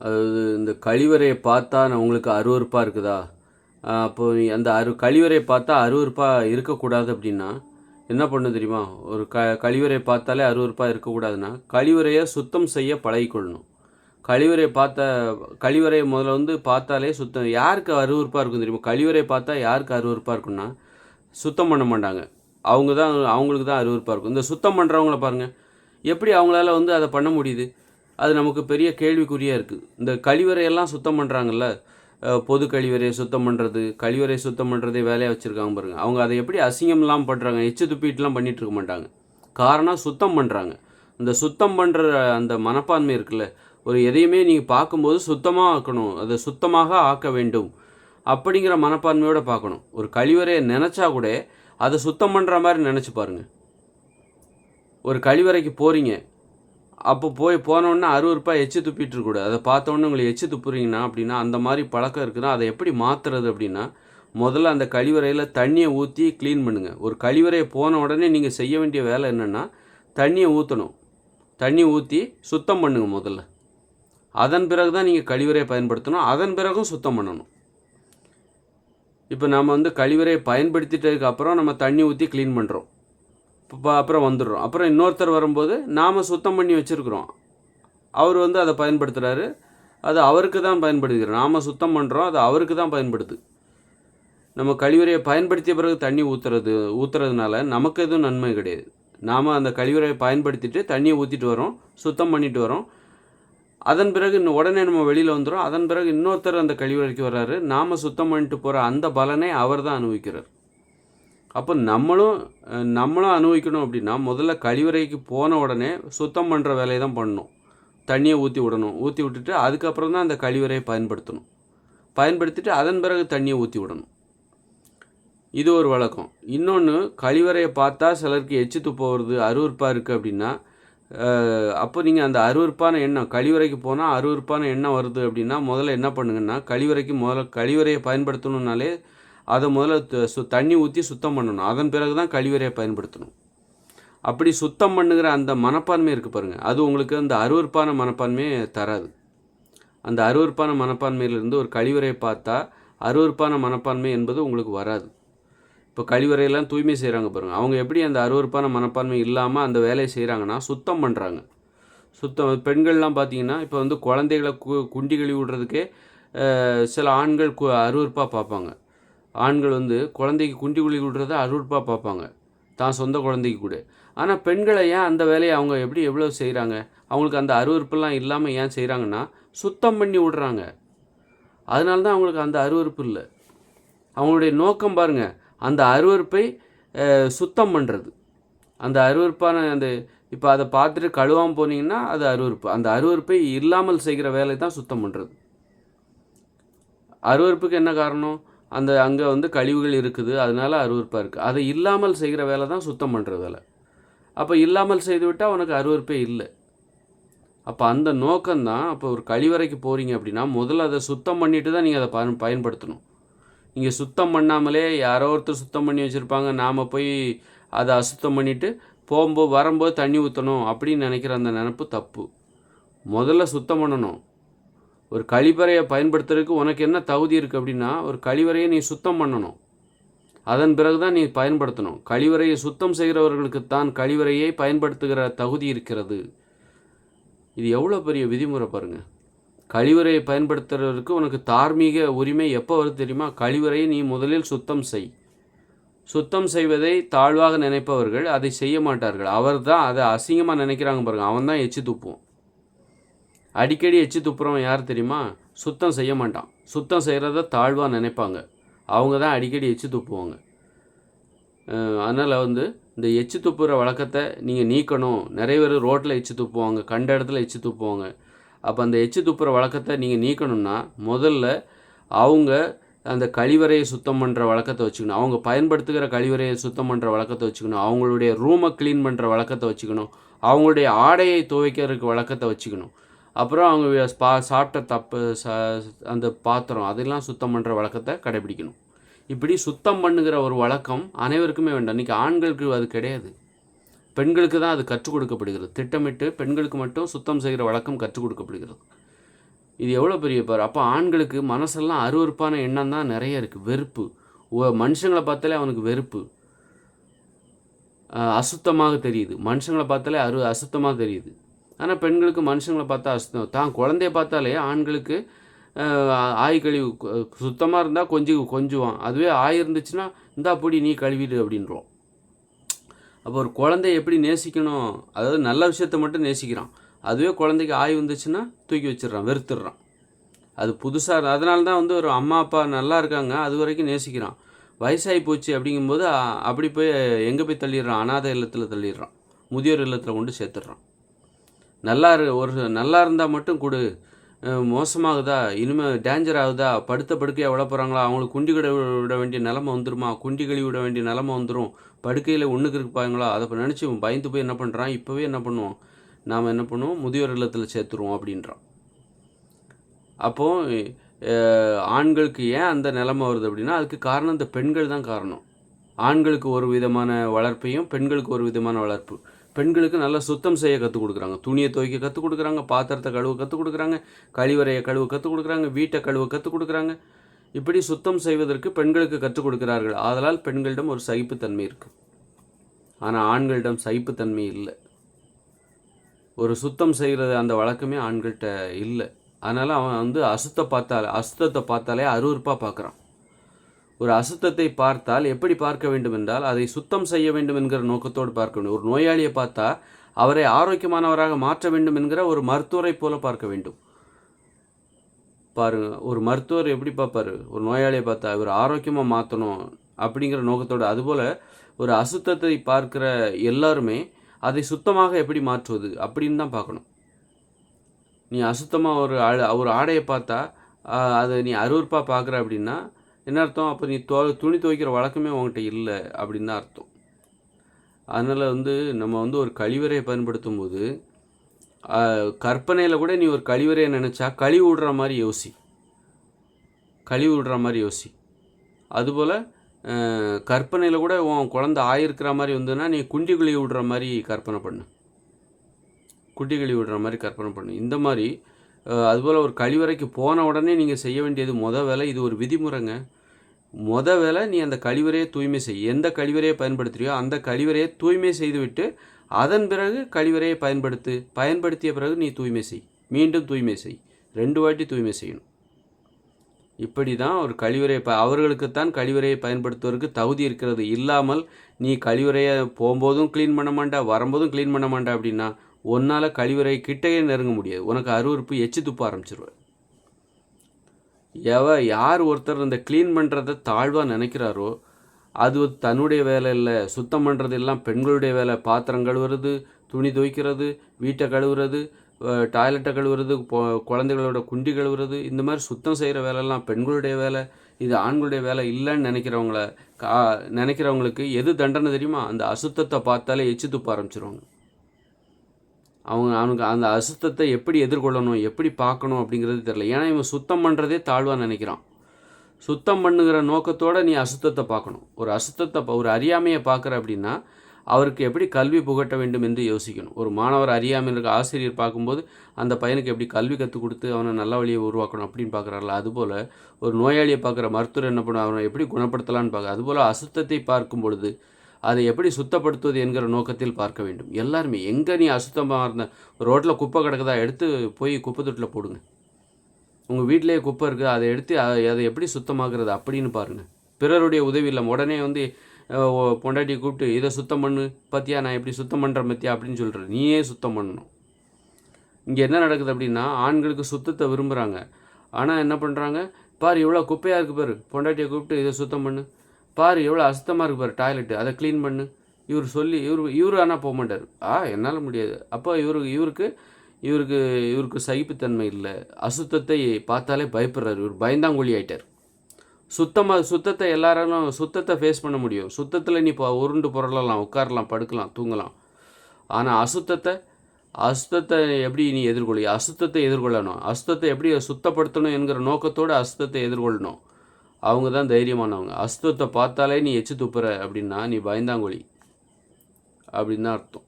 அதாவது இந்த கழிவறையை பார்த்தா நான் உங்களுக்கு அருவறுப்பாக இருக்குதா? அப்போ அந்த அரு கழிவறையை பார்த்தா அருவறுப்பாக இருக்கக்கூடாது அப்படின்னா என்ன பண்ண தெரியுமா? ஒரு க கழிவறையை பார்த்தாலே அருவறுப்பாக இருக்கக்கூடாதுன்னா கழிவறையை சுத்தம் செய்ய பழகிக்கொள்ளணும். கழிவறையை பார்த்த கழிவறையை முதல்ல வந்து பார்த்தாலே சுத்தம் யாருக்கு அருவறுப்பாக இருக்கும் தெரியுமா? கழிவறையை பார்த்தா யாருக்கு அருவருப்பாக இருக்கும்னா சுத்தம் பண்ண மாட்டாங்க. அவங்க தான் அவங்களுக்கு தான் அருவறுப்பாக இருக்கும். இந்த சுத்தம் பண்ணுறவங்கள பாருங்கள் எப்படி அவங்களால வந்து அதை பண்ண முடியுது? அது நமக்கு பெரிய கேள்விக்குறியாக இருக்குது இந்த கழிவறையெல்லாம் சுத்தம் பண்ணுறாங்கல்ல பொது கழிவறையை சுத்தம் பண்ணுறது கழிவறை சுத்தம் பண்ணுறதே வேலையாக வச்சுருக்காங்க பாருங்கள் அவங்க அதை எப்படி அசிங்கம் இல்லாமல் பண்ணுறாங்க எச்சு துப்பிட்டுலாம் பண்ணிகிட்ருக்க மாட்டாங்க. காரணம் சுத்தம் பண்ணுறாங்க இந்த சுத்தம் பண்ணுற அந்த மனப்பான்மை இருக்குல்ல ஒரு எதையுமே நீங்கள் பார்க்கும்போது சுத்தமாக ஆக்கணும் அதை சுத்தமாக ஆக்க வேண்டும் அப்படிங்கிற மனப்பான்மையோட பார்க்கணும். ஒரு கழிவறையை நினச்சா கூட அதை சுத்தம் பண்ணுற மாதிரி நினச்சி பாருங்கள் ஒரு கழிவறைக்கு போகிறீங்க அப்போ போய் போனோடனே அறுபது எச்சு துப்பிட்டு அதை பார்த்தோன்னே உங்களுக்கு எச்சு துப்புறீங்கன்னா அப்படின்னா அந்த மாதிரி பழக்கம் இருக்குன்னா அதை எப்படி மாற்றுறது அப்படின்னா முதல்ல அந்த கழிவறையில் தண்ணியை ஊற்றி க்ளீன் பண்ணுங்கள் ஒரு கழிவறையை போன உடனே நீங்கள் செய்ய வேண்டிய வேலை என்னென்னா தண்ணியை ஊற்றணும் தண்ணி ஊற்றி சுத்தம் பண்ணுங்கள் முதல்ல. அதன் பிறகு தான் நீங்கள் கழிவறையை பயன்படுத்தணும். அதன் பிறகும் சுத்தம் பண்ணணும். இப்போ நம்ம வந்து கழிவறையை பயன்படுத்திட்டதுக்கப்புறம் நம்ம தண்ணி ஊற்றி க்ளீன் பண்ணுறோம் அப்புறம் வந்துடுறோம். அப்புறம் இன்னொருத்தர் வரும்போது நாம் சுத்தம் பண்ணி வச்சுருக்குறோம். அவர் வந்து அதை பயன்படுத்துகிறாரு அது அவருக்கு தான் பயன்படுத்துகிறோம் நாம் சுத்தம் பண்ணுறோம் அது அவருக்கு தான் பயன்படுது. நம்ம கழிவறையை பயன்படுத்திய பிறகு தண்ணி ஊற்றுறது ஊற்றுறதுனால நமக்கு எதுவும் நன்மை கிடையாது. நாம் அந்த கழிவறையை பயன்படுத்திட்டு தண்ணியை ஊற்றிட்டு வரோம். சுத்தம் பண்ணிட்டு வரோம். அதன் பிறகு இன்னும் உடனே நம்ம வெளியில் வந்துடும் அதன் பிறகு இன்னொருத்தர் அந்த கழிவறைக்கு வர்றாரு. நாம் சுத்தம் பண்ணிட்டு போகிற அந்த பலனை அவர் தான் அனுபவிக்கிறார். அப்போ நம்மளும் நம்மளும் அனுபவிக்கணும் அப்படின்னா முதல்ல கழிவறைக்கு போன உடனே சுத்தம் பண்ணுற வேலையை தான் பண்ணணும். தண்ணியை ஊற்றி விடணும். ஊற்றி விட்டுட்டு அதுக்கப்புறம் தான் அந்த கழிவறையை பயன்படுத்தணும். பயன்படுத்திட்டு அதன் பிறகு தண்ணியை ஊற்றி விடணும். இது ஒரு வழக்கம். இன்னொன்று கழிவறையை பார்த்தா சிலருக்கு எச்சு துப்ப வருது அருவருப்பாக இருக்குது அப்படின்னா அப்போ நீங்கள் அந்த அருவருப்பான எண்ணம் கழிவறைக்கு போனால் அருவருப்பான எண்ணம் வருது அப்படின்னா முதல்ல என்ன பண்ணுங்கன்னா கழிவறைக்கு முதல்ல கழிவறையை பயன்படுத்தணுன்னாலே அதை முதல்ல த- சு தண்ணி ஊற்றி சுத்தம் பண்ணணும். அதன் பிறகு தான் கழிவறையை பயன்படுத்தணும். அப்படி சுத்தம் பண்ணுகிற அந்த மனப்பான்மை இருக்குது பாருங்கள் அது உங்களுக்கு அந்த அருவருப்பான மனப்பான்மையை தராது. அந்த அருவறுப்பான மனப்பான்மையிலிருந்து ஒரு கழிவறையை பார்த்தா அருவருப்பான மனப்பான்மை என்பது உங்களுக்கு வராது. இப்போ கழிவறையெல்லாம் தூய்மை செய்கிறாங்க பாருங்கள் அவங்க எப்படி அந்த அருவருப்பான மனப்பான்மை இல்லாமல் அந்த வேலையை செய்கிறாங்கன்னா சுத்தம் பண்ணுறாங்க சுத்தம் பெண்கள்லாம் பார்த்தீங்கன்னா இப்போ வந்து குழந்தைகளை கு குண்டி கழுவி விடுறதுக்கே சில ஆண்கள் கு அருவருப்பாக பார்ப்பாங்க. ஆண்கள் வந்து குழந்தைக்கு குண்டி குழி விடுறத அருவருப்பாக பார்ப்பாங்க. தான் சொந்த குழந்தைக்கு கூட. ஆனால் பெண்களை ஏன் அந்த வேலையை அவங்க எப்படி எவ்வளோ செய்கிறாங்க அவங்களுக்கு அந்த அருவருப்பெல்லாம் இல்லாமல் ஏன் செய்கிறாங்கன்னா சுத்தம் பண்ணி விடுறாங்க. அதனால தான் அவங்களுக்கு அந்த அருவருப்பு இல்லை. அவங்களுடைய நோக்கம் பாருங்க அந்த அருவருப்பை சுத்தம் பண்ணுறது அந்த அருவருப்பான அந்த இப்போ அதை பார்த்துட்டு கழுவாமல் போனீங்கன்னா அது அருவறுப்பு அந்த அருவருப்பை இல்லாமல் செய்கிற வேலை தான் சுத்தம் பண்ணுறது அருவருப்புக்கு என்ன காரணம்? அந்த அங்கே வந்து கழிவுகள் இருக்குது அதனால அருவருப்பாக இருக்குது அதை இல்லாமல் செய்கிற வேலை தான் சுத்தம் பண்ணுற வேலை. அப்போ இல்லாமல் செய்து விட்டால் உனக்கு அருவருப்பே இல்லை. அப்போ அந்த நோக்கம்தான் அப்போ ஒரு கழிவறைக்கு போகிறீங்க அப்படின்னா முதல்ல அதை சுத்தம் பண்ணிட்டு தான் நீங்கள் அதை பயன் பயன்படுத்தணும். நீங்கள் சுத்தம் பண்ணாமலே யாரோ ஒருத்தர் சுத்தம் பண்ணி வச்சுருப்பாங்க நாம் போய் அதை அசுத்தம் பண்ணிவிட்டு போகும்போது வரும்போது தண்ணி ஊற்றணும் அப்படின்னு நினைக்கிற அந்த நினப்பு தப்பு. முதல்ல சுத்தம் பண்ணணும். ஒரு கழிவறையை பயன்படுத்துறதுக்கு உனக்கு என்ன தகுதி இருக்குது அப்படின்னா ஒரு கழிவறையை நீ சுத்தம் பண்ணணும். அதன் பிறகு தான் நீ பயன்படுத்தணும். கழிவறையை சுத்தம் செய்கிறவர்களுக்கு தான் கழிவறையை பயன்படுத்துகிற தகுதி இருக்கிறது. இது எவ்வளோ பெரிய விதிமுறை பாருங்க. கழிவறையை பயன்படுத்துறவருக்கு உனக்கு தார்மீக உரிமை எப்போ வருது தெரியுமா? கழிவறையை நீ முதலில் சுத்தம் செய். சுத்தம் செய்வதை தாழ்வாக நினைப்பவர்கள் அதை செய்ய மாட்டார்கள். அவர் தான் அதை அசிங்கமாக நினைக்கிறாங்க பாருங்க. அவன் தான் எச்சு துப்புவான். அடிக்கடி எச்சு துப்புறவன் யார் தெரியுமா? சுத்தம் செய்ய மாட்டான். சுத்தம் செய்கிறத தாழ்வாக நினைப்பாங்க. அவங்க தான் அடிக்கடி எச்சு துப்புவாங்க. அதனால் வந்து இந்த எச்சு துப்புற வழக்கத்தை நீங்கள் நீக்கணும். நிறைய பேர் ரோட்டில் எச்சு துப்புவாங்க. கண்ட இடத்துல எச்சி துப்புவாங்க. அப்போ அந்த எச்சி துப்புற வழக்கத்தை நீங்கள் நீக்கணும்னா முதல்ல அவங்க அந்த கழிவறையை சுத்தம் பண்ணுற வழக்கத்தை வச்சுக்கணும். அவங்க பயன்படுத்துகிற கழிவறையை சுத்தம் பண்ணுற வழக்கத்தை வச்சுக்கணும். அவங்களுடைய ரூமை க்ளீன் பண்ணுற வழக்கத்தை வச்சுக்கணும். அவங்களுடைய ஆடையை துவைக்கிறதுக்கு வழக்கத்தை வச்சுக்கணும். அப்புறம் அவங்க பா சாப்பிட்ட தப்பு ச அந்த பாத்திரம் அதெல்லாம் சுத்தம் பண்ணுற வழக்கத்தை கடைபிடிக்கணும். இப்படி சுத்தம் பண்ணுங்கிற ஒரு வழக்கம் அனைவருக்குமே வேண்டாம். இன்றைக்கி ஆண்களுக்கு அது கிடையாது. பெண்களுக்கு தான் அது கற்றுக் கொடுக்கப்படுகிறது. திட்டமிட்டு பெண்களுக்கு மட்டும் சுத்தம் செய்கிற வழக்கம் கற்றுக் கொடுக்கப்படுகிறது. இது எவ்வளோ பெரிய பார். அப்போ ஆண்களுக்கு மனசெல்லாம் அருவருப்பான எண்ணம் தான் நிறைய இருக்குது வெறுப்பு. மனுஷங்களை பார்த்தாலே அவனுக்கு வெறுப்பு. அசுத்தமாக தெரியுது. மனுஷங்களை பார்த்தாலே அரு அசுத்தமாக தெரியுது. ஆனால் பெண்களுக்கு மனுஷங்களை பார்த்தா அசுத்தம். தான் குழந்தைய பார்த்தாலே ஆண்களுக்கு ஆய் கழிவு சுத்தமாக இருந்தால் கொஞ்சம் கொஞ்சுவான். அதுவே ஆய் இருந்துச்சுன்னா இந்தா பொடி நீ கழுவிடு அப்படின்றோம். அப்போ ஒரு குழந்தைய எப்படி நேசிக்கணும்? அதாவது நல்ல விஷயத்த மட்டும் நேசிக்கிறான். அதுவே குழந்தைக்கு ஆய் வந்துச்சுன்னா தூக்கி வச்சிடுறான் வெறுத்துடுறான். அது புதுசாக அதனால தான் வந்து ஒரு அம்மா அப்பா நல்லா இருக்காங்க அது வரைக்கும் நேசிக்கிறான். வயசாகி போச்சு அப்படிங்கும்போது அப்படி போய் எங்கே போய் தள்ளிடுறான்? அனாதை இல்லத்தில் தள்ளிடுறான். முதியோர் இல்லத்தில் கொண்டு சேர்த்துடுறான். நல்லா இரு ஒரு நல்லா இருந்தால் மட்டும் கொடு. மோசமாகுதா? இனிமேல் டேஞ்சர் ஆகுதா? படுத்த படுக்கையாக விட போகிறாங்களா அவங்களுக்கு குண்டி கிட விட வேண்டிய நிலமை வந்துருமா? குண்டி கழி விட வேண்டிய நிலமை வந்துடும் படுக்கையில் ஒன்றுக்கு இருப்பாங்களா அதை நினச்சி பயந்து போய் என்ன பண்ணுறான் இப்போவே என்ன பண்ணுவோம் நாம் என்ன பண்ணுவோம்? முதியோர் இல்லத்தில் சேர்த்துருவோம் அப்படின்றான். அப்போது ஆண்களுக்கு ஏன் அந்த நிலமை வருது அப்படின்னா அதுக்கு காரணம் இந்த பெண்கள் தான் காரணம். ஆண்களுக்கு ஒரு விதமான வளர்ப்பையும் பெண்களுக்கு ஒரு விதமான வளர்ப்பு. பெண்களுக்கு நல்லா சுத்தம் செய்ய கற்றுக் கொடுக்குறாங்க. துணியை துவைக்க கற்றுக் கொடுக்குறாங்க பாத்திரத்தை கழுவ கற்றுக் கொடுக்குறாங்க கழிவறையை கழுவ கற்றுக் கொடுக்குறாங்க வீட்டை கழுவ கற்றுக் கொடுக்குறாங்க. இப்படி சுத்தம் செய்வதற்கு பெண்களுக்கு கற்றுக் கொடுக்கிறார்கள். ஆதலால் பெண்களிடம் ஒரு சகிப்புத்தன்மை இருக்குது ஆனால் ஆண்களிடம் சகிப்புத்தன்மை இல்லை. ஒரு சுத்தம் செய்கிறது அந்த வழக்கமே ஆண்கள்கிட்ட இல்லை. அதனால் அவன் வந்து அசுத்த பார்த்தாலே அசுத்தத்தை பார்த்தாலே அருவருப்பாக பார்க்குறான் ஒரு அசுத்தத்தை பார்த்தால் எப்படி பார்க்க வேண்டும் என்றால் அதை சுத்தம் செய்ய வேண்டும் என்கிற நோக்கத்தோடு பார்க்க வேண்டும் ஒரு நோயாளியை பார்த்தா அவரை ஆரோக்கியமானவராக மாற்ற வேண்டும் என்கிற ஒரு மருத்துவரை போல பார்க்க வேண்டும். பாருங்க ஒரு மருத்துவர் எப்படி பார்ப்பார்? ஒரு நோயாளியை பார்த்தா இவர் ஆரோக்கியமாக மாற்றணும் அப்படிங்கிற நோக்கத்தோடு அதுபோல் ஒரு அசுத்தத்தை பார்க்கிற எல்லாருமே அதை சுத்தமாக எப்படி மாற்றுவது அப்படின்னு தான் பார்க்கணும். நீ அசுத்தமாக ஒரு ஆ- ஒரு ஆடையை பார்த்தா அதை நீ அருவறுப்பாக பார்க்குற அப்படின்னா என்ன அர்த்தம்? அப்போ நீ தோ துணி துவைக்கிற வழக்கமே உன்கிட்ட இல்லை அப்படின்னு தான் அர்த்தம். அதனால் வந்து நம்ம வந்து ஒரு கழிவறையை பயன்படுத்தும் போது கற்பனையில் கூட நீ ஒரு கழிவறையை நினச்சா கழிவு விடுற மாதிரி யோசி. கழிவு விடுற மாதிரி யோசி. அதுபோல் கற்பனையில் கூட உன் குழந்தை ஆயிருக்கிற மாதிரி வந்ததுன்னா நீ குண்டி குழி விடுற மாதிரி கற்பனை பண்ணு. குட்டி கழி விடுற மாதிரி கற்பனை பண்ணு. இந்த மாதிரி அதுபோல் ஒரு கழிவறைக்கு போன உடனே நீங்கள் செய்ய வேண்டியது மொதல் வேலை. இது ஒரு விதிமுறைங்க. முத வேலை நீ அந்த கழிவறையை தூய்மை செய். எந்த கழிவறையை பயன்படுத்துறியோ அந்த கழிவறையை தூய்மை செய்துவிட்டு அதன் பிறகு கழிவறையை பயன்படுத்து பயன்படுத்திய பிறகு நீ தூய்மை செய். மீண்டும் தூய்மை செய். ரெண்டு வாட்டி தூய்மை செய்யணும். இப்படி தான் ஒரு கழிவறையை ப அவர்களுக்குத்தான் கழிவறையை பயன்படுத்துவதற்கு தகுதி இருக்கிறது. இல்லாமல் நீ கழிவறையை போகும்போதும் க்ளீன் பண்ண மாட்டா வரும்போதும் க்ளீன் பண்ண மாட்டா அப்படின்னா உன்னால் கழிவறை கிட்டையே நெருங்க முடியாது. உனக்கு அருவருப்பு எச்சு துப்ப ஆரம்பிச்சிருவேன் எவ யார் ஒருத்தர் இந்த க்ளீன் பண்ணுறத தாழ்வாக நினைக்கிறாரோ அது தன்னுடைய வேலை இல்லை. சுத்தம் பண்ணுறது எல்லாம் பெண்களுடைய வேலை. பாத்திரம் கழுவுறது துணி துவைக்கிறது வீட்டை கழுவுறது டாய்லெட்டை கழுவுறது குழந்தைகளோட குண்டி கழுவுறது இந்த மாதிரி சுத்தம் செய்கிற வேலைலாம் பெண்களுடைய வேலை. இது ஆண்களுடைய வேலை இல்லைன்னு நினைக்கிறவங்கள கா நினைக்கிறவங்களுக்கு எது தண்டனை தெரியுமா? அந்த அசுத்தத்தை பார்த்தாலே எச்சு துப்ப ஆரம்பிச்சிருவாங்க. அவங்க அவனுக்கு அந்த அசுத்தத்தை எப்படி எதிர்கொள்ளணும் எப்படி பார்க்கணும் அப்படிங்கிறது தெரியல. ஏன்னா இவன் சுத்தம் பண்ணுறதே தாழ்வாக நினைக்கிறான். சுத்தம் பண்ணுங்கிற நோக்கத்தோடு நீ அசுத்தத்தை பார்க்கணும். ஒரு அசுத்தத்தை பா- ஒரு அறியாமையை பார்க்குற அப்படின்னா அவருக்கு எப்படி கல்வி புகட்ட வேண்டும் என்று யோசிக்கணும். ஒரு மாணவர் அறியாமல் இருக்க ஆசிரியர் பார்க்கும்போது அந்த பையனுக்கு எப்படி கல்வி கற்றுக் கொடுத்து அவனை நல்ல வழியை உருவாக்கணும் அப்படின்னு பார்க்குறாருல அதுபோல் ஒரு நோயாளியை பார்க்குற மருத்துவர் என்ன பண்ணும் அவனை எப்படி குணப்படுத்தலான்னு பார்க்க அதுபோல் அசுத்தத்தை பார்க்கும் பொழுது அதை எப்படி சுத்தப்படுத்துவது என்கிற நோக்கத்தில் பார்க்க வேண்டும். எல்லாருமே எங்கே நீ அசுத்தமாக இருந்த ரோட்டில் குப்பை கிடக்குதா எடுத்து போய் குப்பை தொட்டில் போடுங்க. உங்கள் வீட்டிலேயே குப்பை இருக்குது அதை எடுத்து அதை எப்படி சுத்தமாகிறது அப்படின்னு பாருங்கள் பிறருடைய உதவி இல்லாமல் உடனே வந்து ஓ, பொண்டாட்டியை கூப்பிட்டு இதை சுத்தம் பண்ணு. பத்தியா நான் எப்படி சுத்தம் பண்ணுறேன் மத்தியா அப்படின்னு சொல்கிறேன் நீயே சுத்தம் பண்ணணும். இங்கே என்ன நடக்குது அப்படின்னா ஆண்களுக்கு சுத்தத்தை விரும்புகிறாங்க ஆனால் என்ன பண்ணுறாங்க பாரு இவ்வளோ குப்பையாக இருக்குது பாரு. பொண்டாட்டியை கூப்பிட்டு இதை சுத்தம் பண்ணு. பாரு எவ்வளோ அசுத்தமாக இருக்கு பாரு டாய்லெட்டு அதை க்ளீன் பண்ணு. இவர் சொல்லி இவர் இவர் ஆனால் போக மாட்டார். ஆ என்னால் முடியாது. அப்போ இவருக்கு இவருக்கு இவருக்கு இவருக்கு சகிப்புத்தன்மை இல்லை. அசுத்தத்தை பார்த்தாலே பயப்படுறாரு. இவர் பயந்தாங்கொழி ஆயிட்டார். சுத்தமாக சுத்தத்தை எல்லாராலும் சுத்தத்தை ஃபேஸ் பண்ண முடியும். சுத்தத்தில் நீ இப்போ உருண்டு புரளலாம் உட்காரலாம் படுக்கலாம் தூங்கலாம். ஆனால் அசுத்தத்தை அசுத்தத்தை எப்படி நீ எதிர்கொள்ளி அசுத்தத்தை எதிர்கொள்ளணும். அசுத்தத்தை எப்படி சுத்தப்படுத்தணும் என்கிற நோக்கத்தோடு அசுத்தத்தை எதிர்கொள்ளணும். அவங்க தான் தைரியமானவங்க. அசுத்தத்தை பார்த்தாலே நீ எச்சு துப்புற அப்படின்னா நீ பயந்தாங்கொழி. அப்படின்னு தான் அர்த்தம்